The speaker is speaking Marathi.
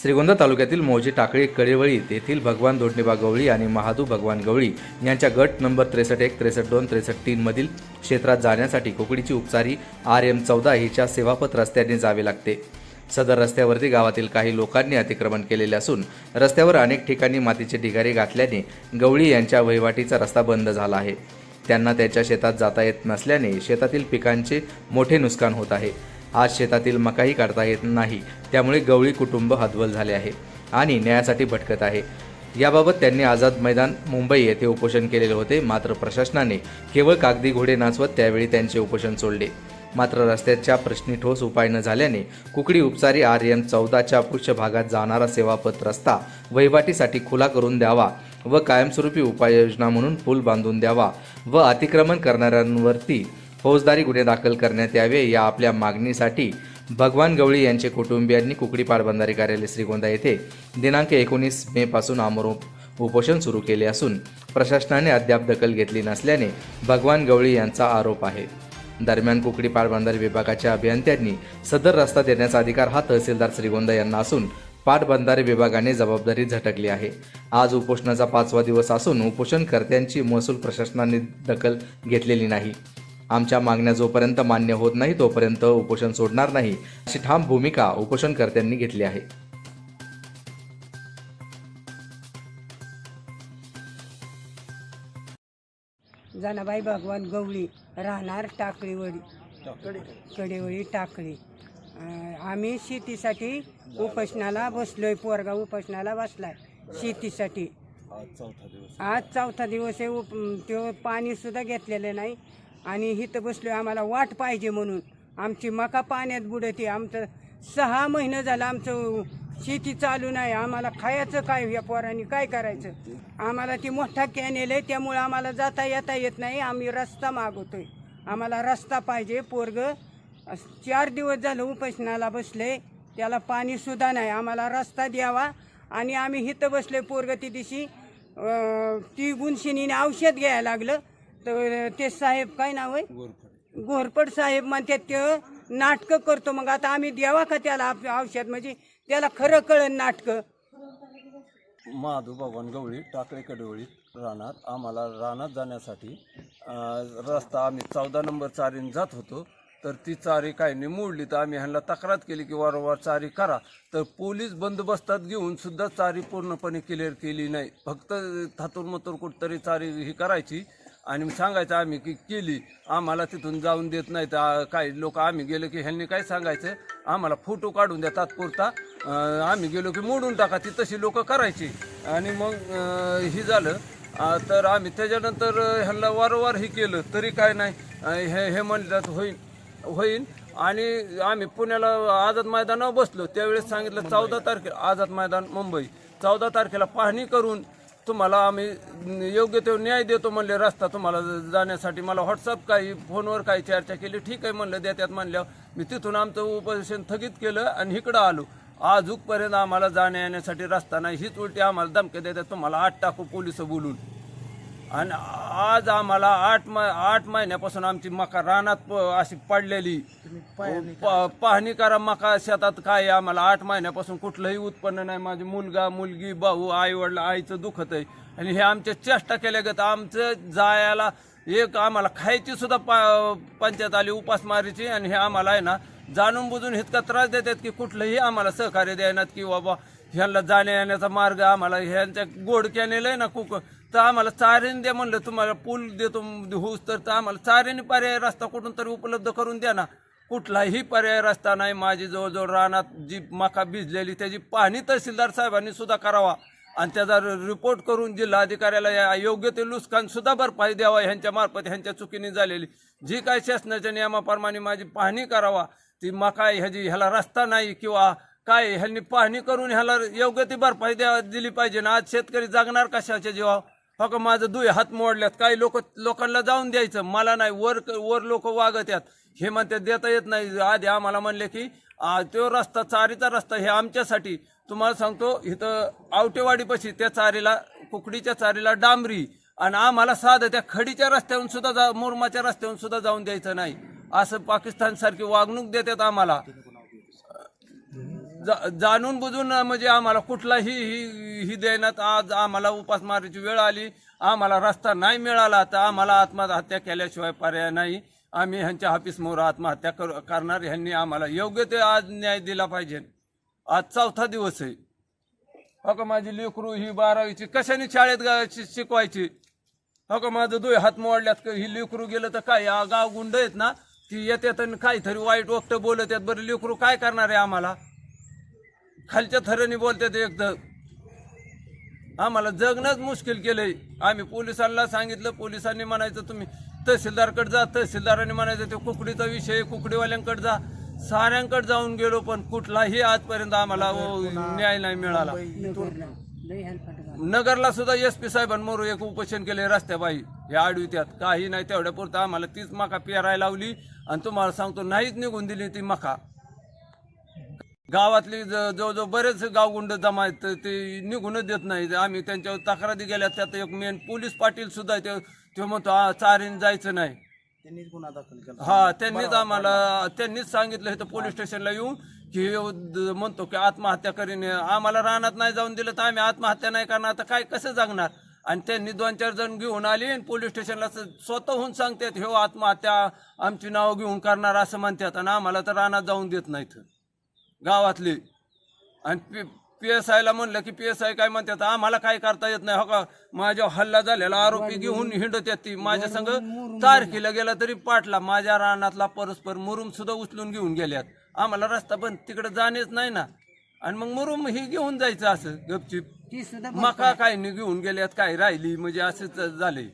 श्रीगोंदा तालुक्यातील मौजे टाकळी कडेवळी तेथील भगवान दोडणेबा गवळी आणि महादू भगवान गवळी यांच्या गट नंबर त्रेसष्ट एक त्रेसष्ट दोन त्रेसष्ट तीन मधील क्षेत्रात जाण्यासाठी कोकडीची उपचारी आर एम चौदा हिच्या सेवापथ रस्त्याने जावे लागते. सदर रस्त्यावरती गावातील काही लोकांनी अतिक्रमण केलेले असून रस्त्यावर अनेक ठिकाणी मातीचे ढिगारे घातल्याने गवळी यांच्या वहिवाटीचा रस्ता बंद झाला आहे. त्यांना त्यांच्या शेतात जाता येत नसल्याने शेतातील पिकांचे मोठे नुकसान होत आहे. आज शेतातील मकाही काढता येत नाही. त्यामुळे गवळी कुटुंब हतबल झाले आहे आणि न्यायासाठी भटकत आहे. याबाबत त्यांनी आझाद मैदान मुंबई येथे उपोषण केलेले होते. मात्र प्रशासनाने केवळ कागदी घोडे नाचवत त्यावेळी त्यांचे उपोषण सोडले. मात्र रस्त्याच्या प्रश्नी ठोस उपाय न झाल्याने कुकडी उपचारी आर एम चौदाच्या पृष्ठभागात जाणारा सेवापत रस्ता वहिवाटीसाठी खुला करून द्यावा व कायमस्वरूपी उपाययोजना म्हणून पूल बांधून द्यावा व अतिक्रमण करणाऱ्यांवरती फौजदारी गुन्हे दाखल करण्यात यावे या आपल्या मागणीसाठी भगवान गवळी यांचे कुटुंबियांनी कुकडी पाटबंधारे कार्यालय श्रीगोंदा येथे दिनांक एकोणीस मे पासून उपोषण सुरू केले असून प्रशासनाने अद्याप दखल घेतली नसल्याने भगवान गवळी यांचा आरोप आहे. दरम्यान कुकडी पाटबंधारे विभागाच्या अभियंत्यांनी सदर रस्ता देण्याचा अधिकार हा तहसीलदार श्रीगोंदा यांना असून पाटबंधारे विभागाने जबाबदारी झटकली आहे. आज उपोषणाचा पाचवा दिवस असून उपोषणकर्त्यांची महसूल प्रशासनाने दखल घेतलेली नाही. आमच्या मागण्या जोपर्यंत मान्य होत नाही तोपर्यंत उपोषण सोडणार नाही अशी ठाम भूमिका उपोषणकर्त्यांनी घेतली आहे. जनाबाई भगवान गवळी राहणार टाकळीवडी. कडेवळी टाकळी. आम्ही शेतीसाठी उपोषणाला बसलोय पोरगा उपोषणाला बसलाय शेतीसाठी. आज चौथा दिवस आहे उप ते पाणी सुद्धा घेतलेलं नाही. आणि इथं बसलो आम्हाला वाट पाहिजे म्हणून. आमची मका पाण्यात बुडते आमचं सहा महिनं झालं आमचं शेती चालू नाही. आम्हाला खायचं काय या पोरांनी काय करायचं? आम्हाला ती मोठा कॅनेल आहे त्यामुळं आम्हाला जाता येता येत नाही. आम्ही रस्ता मागवतोय. आम्हाला रस्ता पाहिजे पोरग. चार दिवस झालं उपासनाला बसले त्याला पाणीसुद्धा नाही. आम्हाला रस्ता द्यावा. आणि आम्ही इथं बसले पोरग ती दिवशी ती गुणशिनीने औषध घ्यायला लागलं. तर ते साहेब काय नाव आहे? घोरपड साहेब म्हणतात ते नाटकं करतो. मग आता आम्ही द्यावा का त्याला औषध? म्हणजे त्याला खरं कळन नाटकं. महादू भगवान गवळी टाकळे कडवळी रानात. आम्हाला रानात जाण्यासाठी रस्ता आम्ही चौदा नंबर चारीने जात होतो. तर ती चारी काही मोडली तर आम्ही ह्यांना तक्रार केली की वारंवार चारी करा. तर पोलीस बंदोबस्तात घेऊन सुद्धा चारी पूर्णपणे क्लिअर केली नाही. फक्त थातूर मथूर कुठतरी चारी ही करायची. आणि सांगायचं आम्ही की केली. आम्हाला तिथून जाऊन देत नाही तर काही लोक आम्ही गेलो की ह्यांनी काय सांगायचं? आम्हाला फोटो काढून द्या तात्पुरता. आम्ही गेलो की मोडून टाका ती तशी लोक करायची. आणि मग हे झालं. तर आम्ही त्याच्यानंतर ह्यांना वारंवार हे केलं. तरी काय नाही. हे हे म्हणतात होईल होईल आणि आम्ही पुण्याला आझाद मैदानावर बसलो. त्यावेळेस सांगितलं चौदा तारखेला आझाद मैदान मुंबई. चौदा तारखेला पाहणी करून तुम्हाला आम्ही योग्य ते न्याय देतो म्हणले रस्ता तुम्हाला जाण्यासाठी. मला व्हॉट्सअप काही फोनवर काही चर्चा केली. ठीक आहे म्हणलं देत्यात म्हणल्यावर मी तिथून आमचं उपोषण स्थगित केलं आणि इकडं आलो. आजूकपर्यंत आम्हाला जाण्या येण्यासाठी रस्ता नाही. हीच उलटी आम्हाला धमके देतात. तुम्हाला आठ टाकू पोलीस बोलून. आणि आज आम्हाला आठ मै आठ महिन्यापासून आमची मका रानात अशी पडलेली. प- पाहणी करा मका शेतात काय आहे आम्हाला. आठ महिन्यापासून कुठलंही उत्पन्न नाही. माझी मुलगा मुलगी भाऊ आई वडील आईचं दुखत आहे. आणि हे आमच्या चेष्टा केल्या गत आमचं जायला एक आम्हाला खायची सुद्धा पा- पंचायत आली उपासमारीची आणि हे आम्हाला आहे ना जाणून बुजून इतका त्रास देतात की कुठलंही आम्हाला सहकार्य द्यायनात की बाबा ह्यांना जाण्या येण्याचा मार्ग आम्हाला ह्यांच्या गोड कॅनेल आहे ना कुक तर आम्हाला चारेने द्या म्हणलं तुम्हाला पूल देतो होऊस तर तर आम्हाला चारेने पर्याय रस्ता कुठून तरी उपलब्ध करून द्या ना. कुठलाही पर्याय रस्ता नाही माझी जवळजवळ रानात जी मका भिजलेली त्याची पाहणी तहसीलदार साहेबांनी सुद्धा करावा. आणि त्याचा रिपोर्ट करून जिल्हाधिकाऱ्याला या योग्य ते नुकसानसुद्धा भरपाई द्यावा ह्यांच्या मार्फत ह्यांच्या चुकीने झालेली. जी काय शासनाच्या नियमाप्रमाणे माझी पाहणी करावा ती मका ह्याची ह्याला रस्ता नाही किंवा काय ह्यांनी पाहणी करून ह्याला योग्य ती भरपाई द्या दिली पाहिजे. ना आज शेतकरी जगणार कशाच्या जीवा हो फक्त माझं दुय हात मोडल्यात. काही लोक लोकांना जाऊन द्यायचं. मला नाही वर वर लोक वागत आहेत. हे म्हणते देता येत नाही. आधी आम्हाला म्हणले की तो रस्ता चारीचा रस्ता हे आमच्यासाठी. तुम्हाला सांगतो इथं आवटेवाडीपाशी त्या चारीला कुकडीच्या चारीला डांबरी. आणि आम्हाला साधं त्या खडीच्या रस्त्यावरून सुद्धा जा मुरमाच्या रस्त्यावरून सुद्धा जाऊन द्यायचं नाही. असं पाकिस्तानसारखी वागणूक देतात आम्हाला. जाणून बुजून म्हणजे आम्हाला कुठलाही ही ही देण्यात आज आम्हाला उपासमारीची वेळ आली आम्हाला रस्ता नाही मिळाला तर आम्हाला आत्महत्या केल्याशिवाय पर्याय नाही. आम्ही ह्यांच्या ऑफिसमोर आत्महत्या कर करणार ह्यांनी आम्हाला योग्य ते आज न्याय दिला पाहिजे. आज चौथा दिवस आहे. हो का माझी लेकरू ही बारावीची कशाने शाळेत गा- शिकवायची? हो का माझं दोय हात मोडल्यात ही लेकरू गेलं तर काय गाव गुंड आहेत ना ती येतात आणि काहीतरी वाईट वक्त बोलत आहेत. बरं लेकरू काय करणार आहे आम्हाला? खालच्या थराने बोलतात एकदम आम्हाला जगणंच मुश्किल केलंय. आम्ही पोलिसांना सांगितलं पोलिसांनी म्हणायचं तुम्ही तहसीलदारकडे जा तहसीलदारांनी म्हणायचं ते कुकडीचा विषय कुकडीवाल्यांकडे जा. साऱ्यांकडे जाऊन गेलो पण कुठलाही आजपर्यंत आम्हाला न्याय नाही मिळाला. नगरला सुद्धा एस पी साहेबांमोर एक उपोषण केले रस्त्याबाई. हे आडवित्यात. काही नाही तेवढ्यापुरतं आम्हाला तीच मका पेरायला लावली आणि तुम्हाला सांगतो नाहीच निघून दिली ती मका. गावातली ज- जो जो बरेच गावगुंड जमा आहेत तर ते निघूनच देत नाही. आम्ही त्यांच्यावर तक्रारी गेल्या त्यात एक मेन पोलीस पाटील सुद्धा आहे, ते तो म्हणतो "आ, चारीन जायचं नाही. त्यांनीच गुन्हा दाखल केला. हा त्यांनीच आम्हाला त्यांनीच सांगितलं इथं पोलीस स्टेशनला येऊन की हे म्हणतो की आत्महत्या करीन. आम्हाला रानात नाही जाऊन दिलं तर आम्ही आत्महत्या नाही करणार तर काय कसं जगणार? आणि त्यांनी दोन चार जण घेऊन आले आणि पोलीस स्टेशनला स्वतःहून सांगतात हे आत्महत्या आमची नावं घेऊन करणार असं म्हणतात. आणि आम्हाला तर रानात जाऊन देत नाहीत. गावातले. आणि पी पी एस आयला म्हणलं की पी एस आय काय म्हणतात आम्हाला काय करता येत नाही हो का? माझ्या हल्ला झालेला आरोपी घेऊन हिंडत येत ती. माझ्या संग तारखेला गेला तरी पाटला माझ्या रानातला परस्पर मुरुम सुद्धा उचलून घेऊन गेल्यात. आम्हाला रस्ता बंद तिकडे जाणेच नाही ना. आणि मग मुरुम ही घेऊन जायचं असं गपचिप. मका काय नाही घेऊन गेल्यात काय राहिली म्हणजे असंच झालंय.